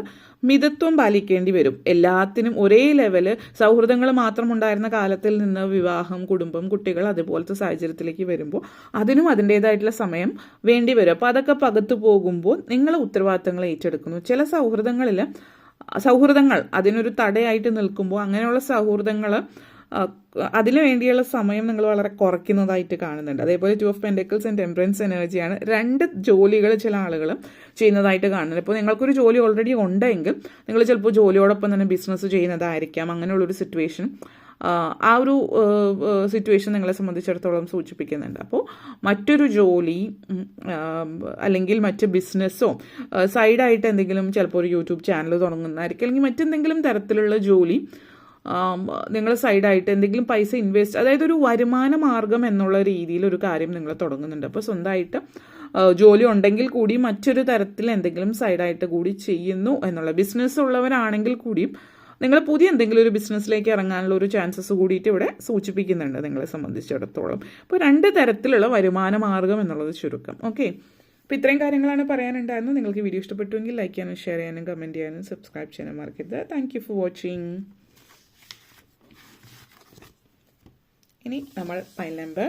മിതത്വം പാലിക്കേണ്ടി വരും. എല്ലാത്തിനും ഒരേ ലെവൽ സൗഹൃദങ്ങൾ മാത്രം ഉണ്ടായിരുന്ന കാലത്തിൽ നിന്ന് വിവാഹം കുടുംബം കുട്ടികൾ അതുപോലത്തെ സാഹചര്യത്തിലേക്ക് വരുമ്പോൾ അതിനും അതിന്റേതായിട്ടുള്ള സമയം വേണ്ടി വരും. അപ്പോൾ അതൊക്കെ പകത്തു പോകുമ്പോൾ നിങ്ങൾ ഉത്തരവാദിത്തങ്ങൾ ഏറ്റെടുക്കുന്നു. ചില സൗഹൃദങ്ങളിൽ സൗഹൃദങ്ങൾ അതിനൊരു തടയായിട്ട് നിൽക്കുമ്പോൾ അങ്ങനെയുള്ള സൗഹൃദങ്ങൾ അതിനു വേണ്ടിയുള്ള സമയം നിങ്ങൾ വളരെ കുറയ്ക്കുന്നതായിട്ട് കാണുന്നുണ്ട്. അതേപോലെ two of pentacles and temperance എനർജിയാണ് രണ്ട് ജോലികൾ ചില ആളുകൾ ചെയ്യുന്നതായിട്ട് കാണുന്നത് ഇപ്പോൾ നിങ്ങൾക്കൊരു ജോലി ഓൾറെഡി ഉണ്ടെങ്കിൽ നിങ്ങൾ ചിലപ്പോൾ ജോലിയോടൊപ്പം തന്നെ ബിസിനസ് ചെയ്യുന്നതായിരിക്കാം. അങ്ങനെയുള്ളൊരു സിറ്റുവേഷൻ ആ ഒരു സിറ്റുവേഷൻ നിങ്ങളെ സംബന്ധിച്ചിടത്തോളം സൂചിപ്പിക്കുന്നുണ്ട്. അപ്പോൾ മറ്റൊരു ജോലി അല്ലെങ്കിൽ മറ്റ് ബിസിനസ്സോ സൈഡായിട്ട് എന്തെങ്കിലും ചിലപ്പോൾ ഒരു യൂട്യൂബ് ചാനൽ തുടങ്ങുന്നതായിരിക്കും. അല്ലെങ്കിൽ മറ്റെന്തെങ്കിലും തരത്തിലുള്ള ജോലി നിങ്ങൾ സൈഡായിട്ട് എന്തെങ്കിലും പൈസ ഇൻവെസ്റ്റ് അതായത് ഒരു വരുമാന മാർഗം എന്നുള്ള രീതിയിൽ ഒരു കാര്യം നിങ്ങൾ തുടങ്ങുന്നുണ്ട്. അപ്പോൾ സ്വന്തമായിട്ട് ജോലി ഉണ്ടെങ്കിൽ കൂടി മറ്റൊരു തരത്തിൽ എന്തെങ്കിലും സൈഡായിട്ട് കൂടി ചെയ്യുന്നു എന്നുള്ള ബിസിനസ് ഉള്ളവരാണെങ്കിൽ കൂടിയും നിങ്ങൾ പുതിയ എന്തെങ്കിലും ഒരു ബിസിനസ്സിലേക്ക് ഇറങ്ങാനുള്ള ഒരു ചാൻസസ് കൂടിയിട്ട് ഇവിടെ സൂചിപ്പിക്കുന്നുണ്ട് നിങ്ങളെ സംബന്ധിച്ചിടത്തോളം. അപ്പോൾ രണ്ട് തരത്തിലുള്ള വരുമാന മാർഗം എന്നുള്ളത് ചുരുക്കം. ഓക്കെ? അപ്പോൾ ഇത്രയും കാര്യങ്ങളാണ് പറയാനുണ്ടായിരുന്നത്. നിങ്ങൾക്ക് വീഡിയോ ഇഷ്ടപ്പെട്ടുവെങ്കിൽ ലൈക്ക് ചെയ്യാനും ഷെയർ ചെയ്യാനും കമന്റ് ചെയ്യാനും സബ്സ്ക്രൈബ് ചെയ്യാനും മറക്കരുത്. താങ്ക് യു ഫോർ വാച്ചിങ് ഇനി നമ്മൾ ഫൈൽ നമ്പർ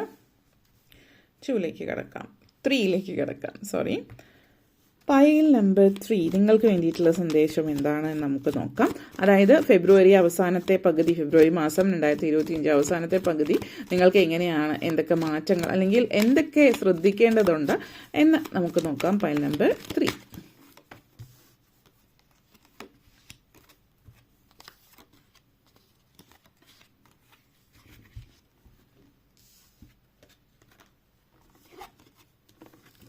ടുവിലേക്ക് കിടക്കാം. ത്രീയിലേക്ക് കിടക്കാം. സോറി ഫയൽ നമ്പർ ത്രീ നിങ്ങൾക്ക് വേണ്ടിയിട്ടുള്ള സന്ദേശം എന്താണെന്ന് നമുക്ക് നോക്കാം. അതായത് ഫെബ്രുവരി അവസാനത്തെ പകുതി ഫെബ്രുവരി മാസം രണ്ടായിരത്തി ഇരുപത്തിയഞ്ച് അവസാനത്തെ പകുതി നിങ്ങൾക്ക് എങ്ങനെയാണ് എന്തൊക്കെ മാറ്റങ്ങൾ അല്ലെങ്കിൽ എന്തൊക്കെ ശ്രദ്ധിക്കേണ്ടതുണ്ട് എന്ന് നമുക്ക് നോക്കാം. Pile number three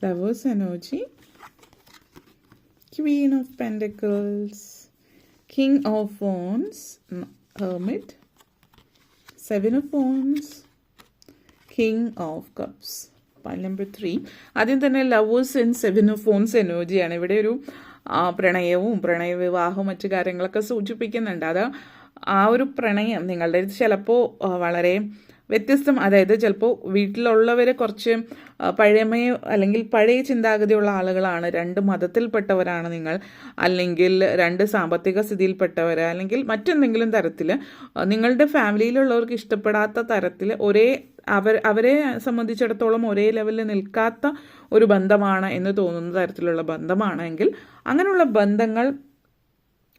Lovers energy. Queen of Pentacles, King of Wands, Hermit, Seven of Wands, King of Cups. Number three ആദ്യം തന്നെ lovers and seven of phones എനർജിയാണ് ഇവിടെ ഒരു പ്രണയവും പ്രണയ വിവാഹവും മറ്റു കാര്യങ്ങളൊക്കെ സൂചിപ്പിക്കുന്നുണ്ട്. അത് ആ ഒരു പ്രണയം നിങ്ങളുടെ ചിലപ്പോൾ വളരെ വ്യത്യസ്തം. അതായത് ചിലപ്പോൾ വീട്ടിലുള്ളവരെ കുറച്ച് പഴയമയ അല്ലെങ്കിൽ പഴയ ചിന്താഗതിയുള്ള ആളുകളാണ്. രണ്ട് മതത്തിൽപ്പെട്ടവരാണ് നിങ്ങൾ. അല്ലെങ്കിൽ രണ്ട് സാമ്പത്തിക സ്ഥിതിയിൽപ്പെട്ടവർ അല്ലെങ്കിൽ മറ്റെന്തെങ്കിലും തരത്തിൽ നിങ്ങളുടെ ഫാമിലിയിലുള്ളവർക്ക് ഇഷ്ടപ്പെടാത്ത തരത്തിൽ ഒരേ അവർ അവരെ സംബന്ധിച്ചിടത്തോളം ഒരേ ലെവലിൽ നിൽക്കാത്ത ഒരു ബന്ധമാണ് എന്ന് തോന്നുന്ന തരത്തിലുള്ള ബന്ധമാണെങ്കിൽ അങ്ങനെയുള്ള ബന്ധങ്ങൾ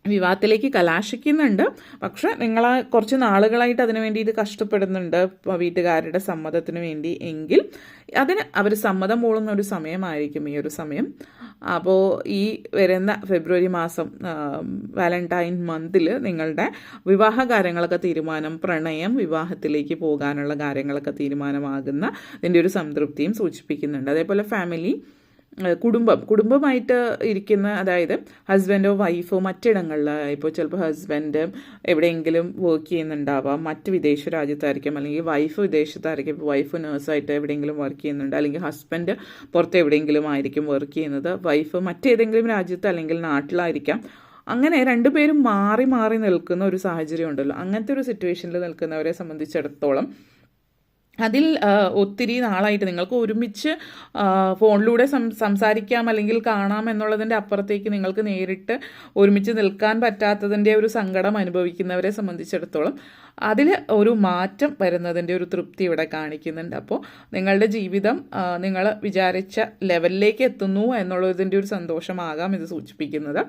വിവാഹത്തിലേക്ക് കലാശിക്കുന്നുണ്ട്. പക്ഷെ നിങ്ങൾ കുറച്ച് നാളുകളായിട്ട് അതിനു ഇത് കഷ്ടപ്പെടുന്നുണ്ട് വീട്ടുകാരുടെ സമ്മതത്തിന് വേണ്ടി എങ്കിൽ. അതിന് അവർ സമ്മതം മൂളുന്ന ഒരു സമയമായിരിക്കും ഈ ഒരു സമയം. അപ്പോൾ ഈ വരുന്ന ഫെബ്രുവരി മാസം വാലന്റൈൻ മന്തിൽ നിങ്ങളുടെ വിവാഹ കാര്യങ്ങളൊക്കെ തീരുമാനം പ്രണയം വിവാഹത്തിലേക്ക് പോകാനുള്ള കാര്യങ്ങളൊക്കെ തീരുമാനമാകുന്ന ഇതിന്റെ ഒരു സംതൃപ്തിയും സൂചിപ്പിക്കുന്നുണ്ട്. അതേപോലെ ഫാമിലി കുടുംബം. കുടുംബമായിട്ട് ഇരിക്കുന്ന അതായത് ഹസ്ബൻഡോ വൈഫോ മറ്റിടങ്ങളിൽ ഇപ്പോൾ ചിലപ്പോൾ ഹസ്ബൻഡ് എവിടെയെങ്കിലും വർക്ക് ചെയ്യുന്നുണ്ടാവാം മറ്റ് വിദേശ രാജ്യത്തായിരിക്കും അല്ലെങ്കിൽ വൈഫ് വിദേശത്തായിരിക്കും ഇപ്പോൾ വൈഫ് നേഴ്സായിട്ട് എവിടെയെങ്കിലും വർക്ക് ചെയ്യുന്നുണ്ട് അല്ലെങ്കിൽ ഹസ്ബൻഡ് പുറത്ത് എവിടെയെങ്കിലും ആയിരിക്കും വർക്ക് ചെയ്യുന്നത് വൈഫ് മറ്റേതെങ്കിലും രാജ്യത്ത് അല്ലെങ്കിൽ നാട്ടിലായിരിക്കാം. അങ്ങനെ രണ്ടുപേരും മാറി മാറി നിൽക്കുന്ന ഒരു സാഹചര്യം ഉണ്ടല്ലോ. അങ്ങനത്തെ ഒരു സിറ്റുവേഷനിൽ നിൽക്കുന്നവരെ സംബന്ധിച്ചിടത്തോളം അതിൽ ഒത്തിരി നാളായിട്ട് നിങ്ങൾക്ക് ഒരുമിച്ച് ഫോണിലൂടെ സം സംസാരിക്കാം അല്ലെങ്കിൽ കാണാം എന്നുള്ളതിന്റെ അപ്പുറത്തേക്ക് നിങ്ങൾക്ക് നേരിട്ട് ഒരുമിച്ച് നിൽക്കാൻ പറ്റാത്തതിന്റെ ഒരു സങ്കടം അനുഭവിക്കുന്നവരെ സംബന്ധിച്ചിടത്തോളം അതിൽ ഒരു മാറ്റം വരുന്നതിന്റെ ഒരു തൃപ്തി ഇവിടെ കാണിക്കുന്നുണ്ട്. അപ്പോൾ നിങ്ങളുടെ ജീവിതം നിങ്ങൾ വിചാരിച്ച ലെവലിലേക്ക് എത്തുന്നു എന്നുള്ളതിന്റെ ഒരു സന്തോഷമാകാം ഇത് സൂചിപ്പിക്കുന്നത്.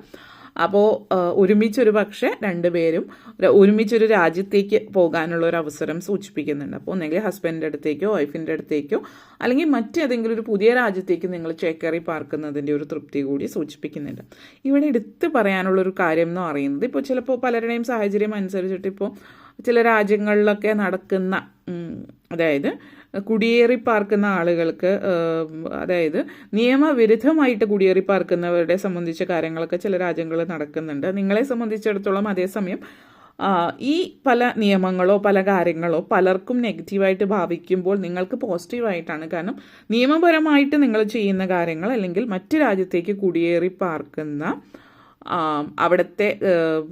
അപ്പോൾ ഒരുമിച്ചൊരു പക്ഷേ രണ്ടുപേരും ഒരു- ഒരുമിച്ചൊരു രാജ്യത്തേക്ക് പോകാനുള്ള ഒരു അവസരം സൂചിപ്പിക്കുന്നുണ്ട്. അപ്പോൾ ഒന്നെങ്കിൽ ഹസ്ബൻഡിന്റെ അടുത്തേക്കോ വൈഫിന്റെ അടുത്തേക്കോ അല്ലെങ്കിൽ മറ്റേതെങ്കിലും ഒരു പുതിയ രാജ്യത്തേക്ക് നിങ്ങൾ ചേക്കേറി പാർക്കുന്നതിന്റെ ഒരു തൃപ്തി കൂടി സൂചിപ്പിക്കുന്നുണ്ട്. ഇവിടെ എടുത്ത് പറയാനുള്ളൊരു കാര്യം എന്ന് പറയുന്നത് ഇപ്പോൾ ചിലപ്പോൾ പലരുടെയും സാഹചര്യം അനുസരിച്ചിട്ട് ഇപ്പോൾ ചില രാജ്യങ്ങളിലൊക്കെ നടക്കുന്ന അതായത് കുടിയേറി പാർക്കുന്ന ആളുകൾക്ക് അതായത് നിയമവിരുദ്ധമായിട്ട് കുടിയേറി പാർക്കുന്നവരുടെ സംബന്ധിച്ച കാര്യങ്ങളൊക്കെ ചില രാജ്യങ്ങളിൽ നടക്കുന്നുണ്ട്. നിങ്ങളെ സംബന്ധിച്ചിടത്തോളം അതേസമയം ഈ പല നിയമങ്ങളോ പല കാര്യങ്ങളോ പലർക്കും നെഗറ്റീവായിട്ട് ഭാവിക്കുമ്പോൾ നിങ്ങൾക്ക് പോസിറ്റീവായിട്ടാണ്. കാരണം നിയമപരമായിട്ട് നിങ്ങൾ ചെയ്യുന്ന കാര്യങ്ങൾ അല്ലെങ്കിൽ മറ്റു രാജ്യത്തേക്ക് കുടിയേറി പാർക്കുന്ന അവിടുത്തെ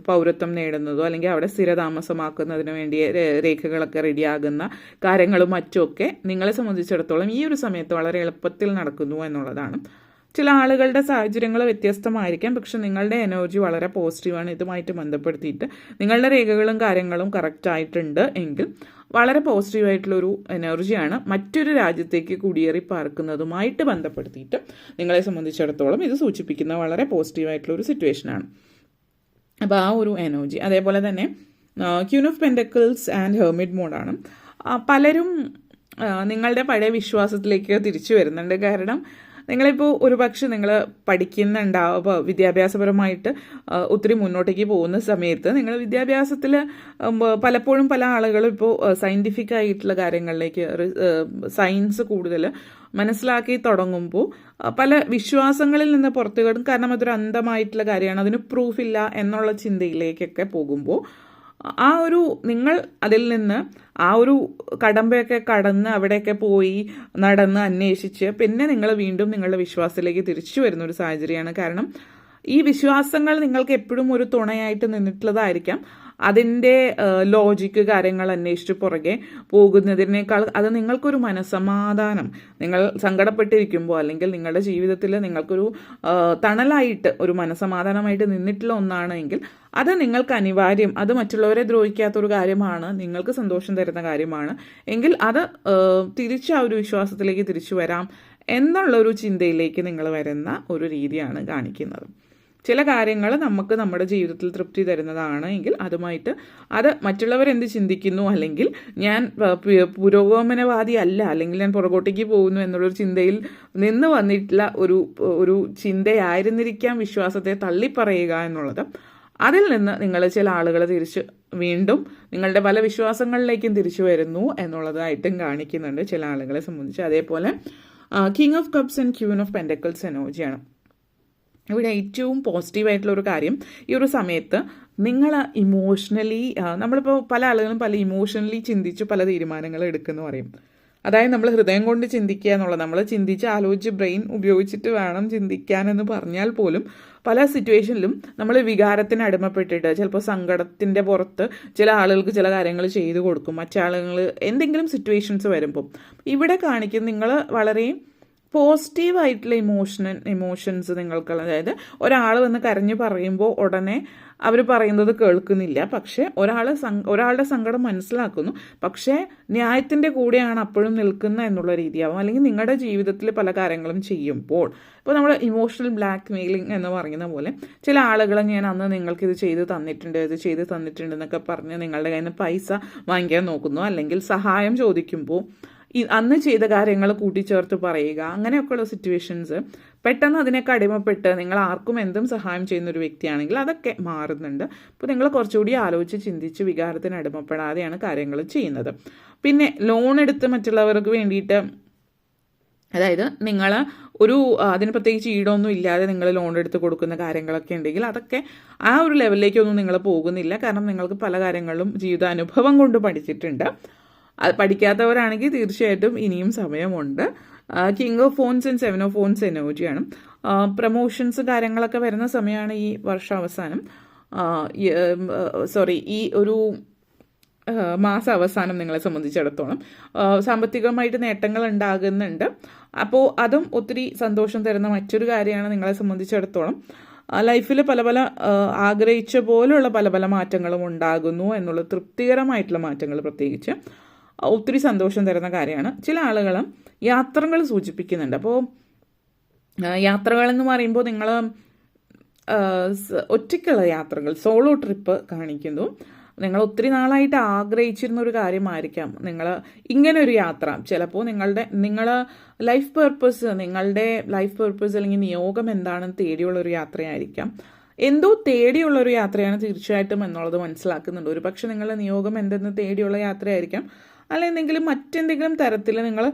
പൗരത്വം നേടുന്നതോ അല്ലെങ്കിൽ അവിടെ സ്ഥിരതാമസമാക്കുന്നതിന് വേണ്ടി രേഖകളൊക്കെ റെഡിയാകുന്ന കാര്യങ്ങളും മറ്റുമൊക്കെ നിങ്ങളെ സംബന്ധിച്ചിടത്തോളം ഈ ഒരു സമയത്ത് വളരെ എളുപ്പത്തിൽ നടക്കുന്നു എന്നുള്ളതാണ്. ചില ആളുകളുടെ സാഹചര്യങ്ങൾ വ്യത്യസ്തമായിരിക്കാം. പക്ഷെ നിങ്ങളുടെ എനർജി വളരെ പോസിറ്റീവാണ്. ഇതുമായിട്ട് ബന്ധപ്പെടുത്തിയിട്ട് നിങ്ങളുടെ രേഖകളും കാര്യങ്ങളും കറക്റ്റ് ആയിട്ടുണ്ട് എങ്കിൽ വളരെ പോസിറ്റീവായിട്ടുള്ളൊരു എനർജിയാണ് മറ്റൊരു രാജ്യത്തേക്ക് കുടിയേറി പാർക്കുന്നതുമായിട്ട് ബന്ധപ്പെടുത്തിയിട്ട് നിങ്ങളെ സംബന്ധിച്ചിടത്തോളം ഇത് സൂചിപ്പിക്കുന്ന വളരെ പോസിറ്റീവായിട്ടുള്ള ഒരു സിറ്റുവേഷനാണ് അപ്പോൾ ആ ഒരു എനർജി അതേപോലെ തന്നെ queen of pentacles and hermit മോഡാണ് പലരും നിങ്ങളുടെ പഴയ വിശ്വാസത്തിലേക്ക് തിരിച്ചു വരുന്നുണ്ട്. കാരണം നിങ്ങളിപ്പോൾ ഒരു പക്ഷെ നിങ്ങൾ പഠിക്കുന്നുണ്ടാവും. വിദ്യാഭ്യാസപരമായിട്ട് ഒത്തിരി മുന്നോട്ടേക്ക് പോകുന്ന സമയത്ത് നിങ്ങൾ വിദ്യാഭ്യാസത്തിൽ പലപ്പോഴും പല ആളുകളും ഇപ്പോൾ സയന്റിഫിക് ആയിട്ടുള്ള കാര്യങ്ങളിലേക്ക് സയൻസ് കൂടുതൽ മനസ്സിലാക്കി തുടങ്ങുമ്പോൾ പല വിശ്വാസങ്ങളിൽ നിന്ന് പുറത്തു കാരണം അതൊരു അന്ധമായിട്ടുള്ള കാര്യമാണ്. അതിന് പ്രൂഫില്ല എന്നുള്ള ചിന്തയിലേക്കൊക്കെ പോകുമ്പോൾ ആ ഒരു നിങ്ങൾ അതിൽ നിന്ന് ആ ഒരു കടമ്പയൊക്കെ കടന്ന് അവിടെയൊക്കെ പോയി നടന്ന് അന്വേഷിച്ച് പിന്നെ നിങ്ങൾ വീണ്ടും നിങ്ങളുടെ വിശ്വാസത്തിലേക്ക് തിരിച്ചു വരുന്ന ഒരു സാഹചര്യമാണ്. കാരണം ഈ വിശ്വാസങ്ങൾ നിങ്ങൾക്ക് എപ്പോഴും ഒരു തുണയായിട്ട് നിന്നിട്ടുള്ളതായിരിക്കാം. അതിന്റെ ലോജിക്ക് കാര്യങ്ങൾ അന്വേഷിച്ച് പുറകെ പോകുന്നതിനേക്കാൾ അത് നിങ്ങൾക്കൊരു മനസമാധാനം നിങ്ങൾ സങ്കടപ്പെട്ടിരിക്കുമ്പോൾ അല്ലെങ്കിൽ നിങ്ങളുടെ ജീവിതത്തിൽ നിങ്ങൾക്കൊരു തണലായിട്ട് ഒരു മനസമാധാനമായിട്ട് നിന്നിട്ടുള്ള ഒന്നാണെങ്കിൽ അത് നിങ്ങൾക്ക് അനിവാര്യം. അത് മറ്റുള്ളവരെ ദ്രോഹിക്കാത്തൊരു കാര്യമാണ്. നിങ്ങൾക്ക് സന്തോഷം തരുന്ന കാര്യമാണ്. എങ്കിൽ അത് തിരിച്ച് ആ ഒരു വിശ്വാസത്തിലേക്ക് തിരിച്ചു വരാം എന്നുള്ളൊരു ചിന്തയിലേക്ക് നിങ്ങൾ വരുന്ന ഒരു രീതിയാണ് കാണിക്കുന്നത്. ചില കാര്യങ്ങൾ നമുക്ക് നമ്മുടെ ജീവിതത്തിൽ തൃപ്തി തരുന്നതാണ് എങ്കിൽ അതുമായിട്ട് അത് മറ്റുള്ളവർ എന്ത് ചിന്തിക്കുന്നു? അല്ലെങ്കിൽ ഞാൻ പുരോഗമനവാദി അല്ല അല്ലെങ്കിൽ ഞാൻ പുറകോട്ടേക്ക് പോകുന്നു എന്നുള്ളൊരു ചിന്തയിൽ നിന്ന് വന്നിട്ടുള്ള ഒരു ഒരു ചിന്തയായിരുന്നിരിക്കാം വിശ്വാസത്തെ തള്ളിപ്പറയുക എന്നുള്ളത്. അതിൽ നിന്ന് നിങ്ങൾ ചില ആളുകൾ തിരിച്ച് വീണ്ടും നിങ്ങളുടെ പല വിശ്വാസങ്ങളിലേക്കും തിരിച്ചു വരുന്നു എന്നുള്ളതായിട്ടും കാണിക്കുന്നുണ്ട് ചില ആളുകളെ സംബന്ധിച്ച്. അതേപോലെ king of cups and queen of pentacles എനർജിയാണ്. ഇവിടെ ഏറ്റവും പോസിറ്റീവായിട്ടുള്ള ഒരു കാര്യം ഈ ഒരു സമയത്ത് നിങ്ങൾ ഇമോഷണലി നമ്മളിപ്പോൾ പല ആളുകളും പല ഇമോഷണലി ചിന്തിച്ച് പല തീരുമാനങ്ങൾ എടുക്കുന്നു പറയും. അതായത് നമ്മൾ ഹൃദയം കൊണ്ട് ചിന്തിക്കുക എന്നുള്ളത് നമ്മൾ ചിന്തിച്ച് ആലോചിച്ച് ബ്രെയിൻ ഉപയോഗിച്ചിട്ട് വേണം ചിന്തിക്കാനെന്ന് പറഞ്ഞാൽ പോലും പല സിറ്റുവേഷനിലും നമ്മൾ വികാരത്തിന് അടിമപ്പെട്ടിട്ട് ചിലപ്പോൾ സങ്കടത്തിന്റെ പുറത്ത് ചില ആളുകൾക്ക് ചില കാര്യങ്ങൾ ചെയ്തു കൊടുക്കും മറ്റാളുകൾ എന്തെങ്കിലും സിറ്റുവേഷൻസ് വരുമ്പോൾ ഇവിടെ കാണിക്കും നിങ്ങൾ വളരെ പോസിറ്റീവ് ആയിട്ടുള്ള ഇമോഷൻ ഇമോഷൻസ് നിങ്ങൾക്ക് അതായത് ഒരാൾ വന്ന് കരഞ്ഞു പറയുമ്പോൾ ഉടനെ അവർ പറയുന്നത് കേൾക്കുന്നില്ല. പക്ഷേ ഒരാൾ ഒരാളുടെ സങ്കടം മനസ്സിലാക്കുന്നു. പക്ഷേ ന്യായത്തിന്റെ കൂടെയാണ് അപ്പോഴും നിൽക്കുന്ന എന്നുള്ള രീതിയാവും. അല്ലെങ്കിൽ നിങ്ങളുടെ ജീവിതത്തിൽ പല കാര്യങ്ങളും ചെയ്യുമ്പോൾ. ഇപ്പോൾ നമ്മൾ ഇമോഷണൽ ബ്ലാക്ക് മെയിലിംഗ് എന്ന് പറയുന്ന പോലെ ചില ആളുകൾ ഞാൻ അന്ന് നിങ്ങൾക്ക് ഇത് ചെയ്ത് തന്നിട്ടുണ്ട് ഇത് ചെയ്ത് തന്നിട്ടുണ്ട് എന്നൊക്കെ പറഞ്ഞ് നിങ്ങളുടെ കയ്യിൽ നിന്ന് പൈസ വാങ്ങിക്കാൻ നോക്കുന്നു. അല്ലെങ്കിൽ സഹായം ചോദിക്കുമ്പോൾ അന്ന് ചെയ്ത കാര്യങ്ങൾ കൂട്ടിച്ചേർത്ത് പറയുക. അങ്ങനെയൊക്കെയുള്ള സിറ്റുവേഷൻസ് പെട്ടെന്ന് അതിനൊക്കെ അടിമപ്പെട്ട് നിങ്ങൾ ആർക്കും എന്തും സഹായം ചെയ്യുന്ന ഒരു വ്യക്തിയാണെങ്കിൽ അതൊക്കെ മാറുന്നുണ്ട്. അപ്പോൾ നിങ്ങൾ കുറച്ചുകൂടി ആലോചിച്ച് ചിന്തിച്ച് വികാരത്തിന് അടിമപ്പെടാതെയാണ് കാര്യങ്ങൾ ചെയ്യുന്നത്. പിന്നെ ലോൺ എടുത്ത് മറ്റുള്ളവർക്ക് വേണ്ടിയിട്ട് അതായത് നിങ്ങൾ ഒരു അതിന് പ്രത്യേകിച്ച് ഈടൊന്നും ഇല്ലാതെ നിങ്ങൾ ലോൺ എടുത്ത് കൊടുക്കുന്ന കാര്യങ്ങളൊക്കെ ഉണ്ടെങ്കിൽ അതൊക്കെ ആ ഒരു ലെവലിലേക്കൊന്നും നിങ്ങൾ പോകുന്നില്ല. കാരണം നിങ്ങൾക്ക് പല കാര്യങ്ങളും ജീവിതാനുഭവം കൊണ്ട് പഠിച്ചിട്ടുണ്ട്. പഠിക്കാത്തവരാണെങ്കിൽ തീർച്ചയായിട്ടും ഇനിയും സമയമുണ്ട്. King of phones and seven of phones എനർജിയാണ് പ്രൊമോഷൻസ് കാര്യങ്ങളൊക്കെ വരുന്ന സമയമാണ് ഈ വർഷാവസാനം സോറി ഈ ഒരു മാസ അവസാനം നിങ്ങളെ സംബന്ധിച്ചിടത്തോളം. സാമ്പത്തികമായിട്ട് നേട്ടങ്ങൾ ഉണ്ടാകുന്നുണ്ട്. അപ്പോൾ അതും ഒത്തിരി സന്തോഷം തരുന്ന മറ്റൊരു കാര്യമാണ് നിങ്ങളെ സംബന്ധിച്ചിടത്തോളം. ലൈഫിൽ പല പല ആഗ്രഹിച്ച പോലെയുള്ള പല പല മാറ്റങ്ങളും ഉണ്ടാകുന്നു എന്നുള്ള തൃപ്തികരമായിട്ടുള്ള മാറ്റങ്ങൾ പ്രത്യേകിച്ച്. ഒത്തിരി സന്തോഷം തരുന്ന കാര്യമാണ്. ചില ആളുകൾ യാത്രകൾ സൂചിപ്പിക്കുന്നുണ്ട്. അപ്പോൾ യാത്രകൾ എന്ന് പറയുമ്പോൾ നിങ്ങൾ ഒറ്റയ്ക്കുള്ള യാത്രകൾ സോളോ ട്രിപ്പ് കാണിക്കുന്നു. നിങ്ങൾ ഒത്തിരി നാളായിട്ട് ആഗ്രഹിച്ചിരുന്ന ഒരു കാര്യമായിരിക്കാം. നിങ്ങൾ ഇങ്ങനെ ഒരു യാത്ര ചിലപ്പോൾ നിങ്ങളുടെ നിങ്ങൾ ലൈഫ് പേർപ്പസ് നിങ്ങളുടെ ലൈഫ് പേർപ്പസ് അല്ലെങ്കിൽ നിയോഗം എന്താണെന്ന് തേടിയുള്ള ഒരു യാത്രയായിരിക്കാം. എന്തോ തേടിയുള്ള ഒരു യാത്രയാണ് തീർച്ചയായിട്ടും എന്നുള്ളത് മനസ്സിലാക്കുന്നുണ്ട്. ഒരു പക്ഷെ നിങ്ങളുടെ നിയോഗം എന്തെന്ന് തേടിയുള്ള യാത്രയായിരിക്കാം. അല്ലെങ്കിൽ മറ്റെന്തെങ്കിലും തരത്തിൽ നിങ്ങൾ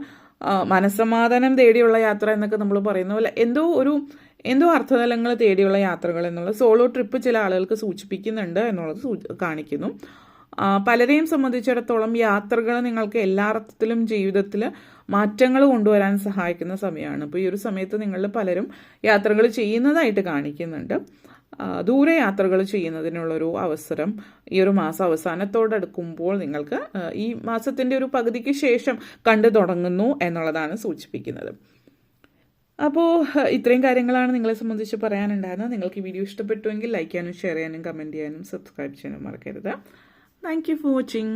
മനസ്സമാധാനം തേടിയുള്ള യാത്ര എന്നൊക്കെ നമ്മൾ പറയുന്ന പോലെ എന്തോ ഒരു എന്തോ അർത്ഥതലങ്ങൾ തേടിയുള്ള യാത്രകൾ എന്നുള്ള സോളോ ട്രിപ്പ് ചില ആളുകൾക്ക് സൂചിപ്പിക്കുന്നുണ്ട് എന്നുള്ളത് കാണിക്കുന്നു. പലരെയും സംബന്ധിച്ചിടത്തോളം യാത്രകൾ നിങ്ങൾക്ക് എല്ലാ അർത്ഥത്തിലും ജീവിതത്തിൽ മാറ്റങ്ങൾ കൊണ്ടുവരാൻ സഹായിക്കുന്ന സമയമാണ്. അപ്പോൾ ഈ ഒരു സമയത്ത് നിങ്ങൾ പലരും യാത്രകൾ ചെയ്യുന്നതായിട്ട് കാണിക്കുന്നുണ്ട്. ദൂരെ യാത്രകൾ ചെയ്യുന്നതിനുള്ളൊരു അവസരം ഈ ഒരു മാസം അവസാനത്തോടടുക്കുമ്പോൾ നിങ്ങൾക്ക് ഈ മാസത്തിന്റെ ഒരു പകുതിക്ക് ശേഷം കണ്ടു തുടങ്ങുന്നു എന്നുള്ളതാണ് സൂചിപ്പിക്കുന്നത്. അപ്പോൾ ഇത്രയും കാര്യങ്ങളാണ് നിങ്ങളെ സംബന്ധിച്ച് പറയാനുണ്ടായിരുന്നത്. നിങ്ങൾക്ക് ഈ വീഡിയോ ഇഷ്ടപ്പെട്ടുവെങ്കിൽ ലൈക്ക് ചെയ്യാനും ഷെയർ ചെയ്യാനും കമന്റ് ചെയ്യാനും സബ്സ്ക്രൈബ് ചെയ്യാനും മറക്കരുത്. Thank you for watching